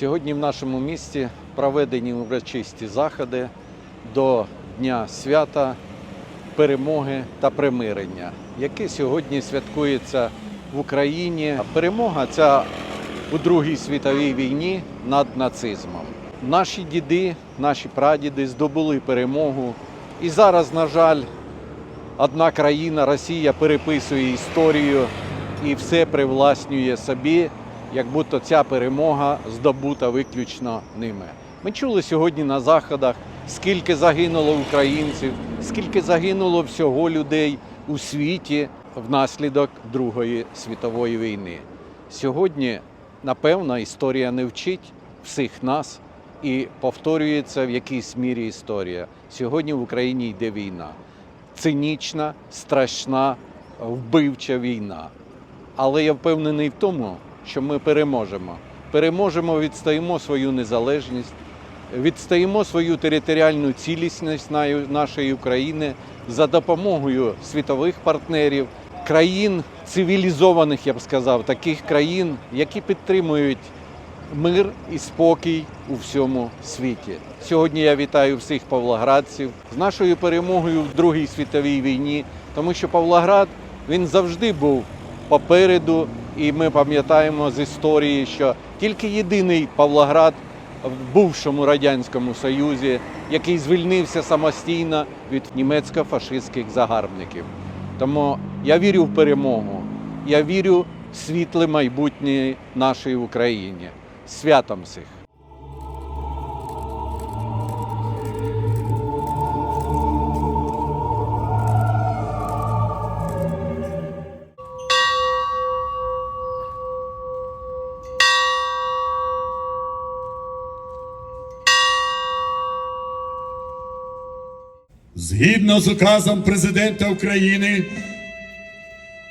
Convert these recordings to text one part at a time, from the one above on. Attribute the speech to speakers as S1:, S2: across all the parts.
S1: Сьогодні в нашому місті проведені урочисті заходи до Дня свята перемоги та примирення, яке сьогодні святкується в Україні. Перемога ця у Другій світовій війні над нацизмом. Наші діди, наші прадіди здобули перемогу. І зараз, на жаль, одна країна, Росія, переписує історію і все привласнює собі, як будто ця перемога здобута виключно ними. Ми чули сьогодні на заходах, скільки загинуло українців, скільки загинуло всього людей у світі внаслідок Другої світової війни. Сьогодні, напевно, історія не вчить всіх нас і повторюється в якійсь мірі історія. Сьогодні в Україні йде війна. Цинічна, страшна, вбивча війна. Але я впевнений в тому, що ми переможемо. Переможемо, відстоїмо свою незалежність, відстоїмо свою територіальну цілісність нашої України за допомогою світових партнерів, країн цивілізованих, я б сказав, таких країн, які підтримують мир і спокій у всьому світі. Сьогодні я вітаю всіх павлоградців з нашою перемогою в Другій світовій війні, тому що Павлоград він завжди був попереду, і ми пам'ятаємо з історії, що тільки єдиний Павлоград в бувшому радянському союзі, який звільнився самостійно від німецько-фашистських загарбників. Тому я вірю в перемогу. Я вірю в світле майбутнє нашої України. Святом всіх!
S2: Згідно з указом президента України,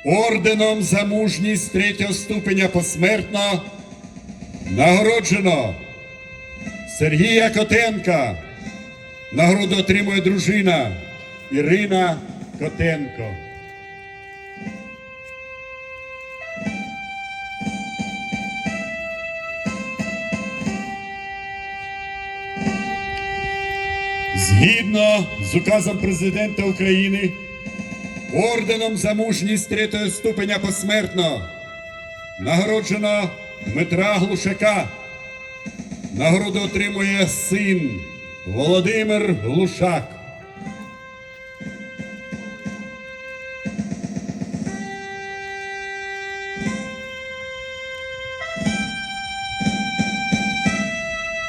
S2: орденом за мужність третього ступеня посмертно нагороджено Сергія Котенка. Нагороду отримує дружина Ірина Котенко. Згідно з указом президента України, орденом за мужність третього ступеня посмертно нагороджено Дмитра Глушака. Нагороду отримує син Володимир Глушак.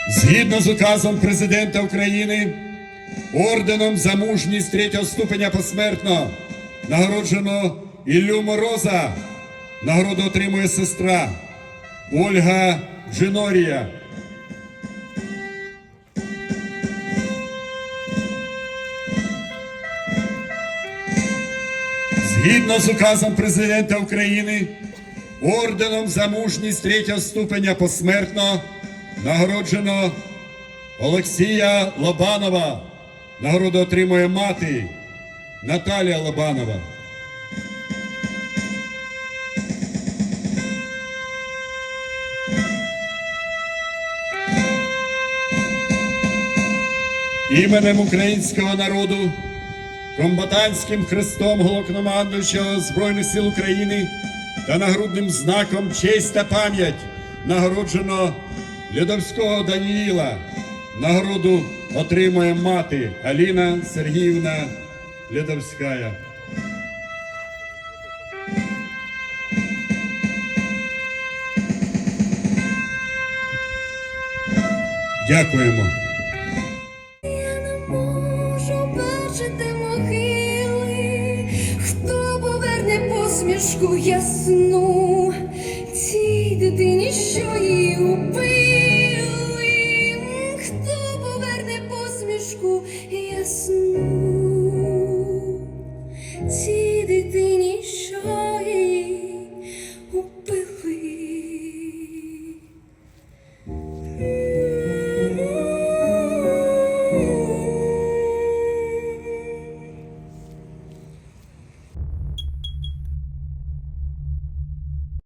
S2: Згідно з указом президента України, орденом за мужність третього ступеня посмертно нагороджено Іллю Мороза. Нагороду отримує сестра Ольга Джинорія. Згідно з указом президента України, орденом за мужність третього ступеня посмертно нагороджено Олексія Лобанова. Нагороду отримує мати Наталія Лобанова. Іменем українського народу, комбатантським хрестом головнокомандуючого Збройних сил України та нагрудним знаком честь та пам'ять нагороджено Лядовського Даніїла. Нагороду отримує мати Аліна Сергіївна Лядовська. Дякуємо.
S3: Я не можу бачити могили, хто поверне посмішку ясну цій дитині, що її убив.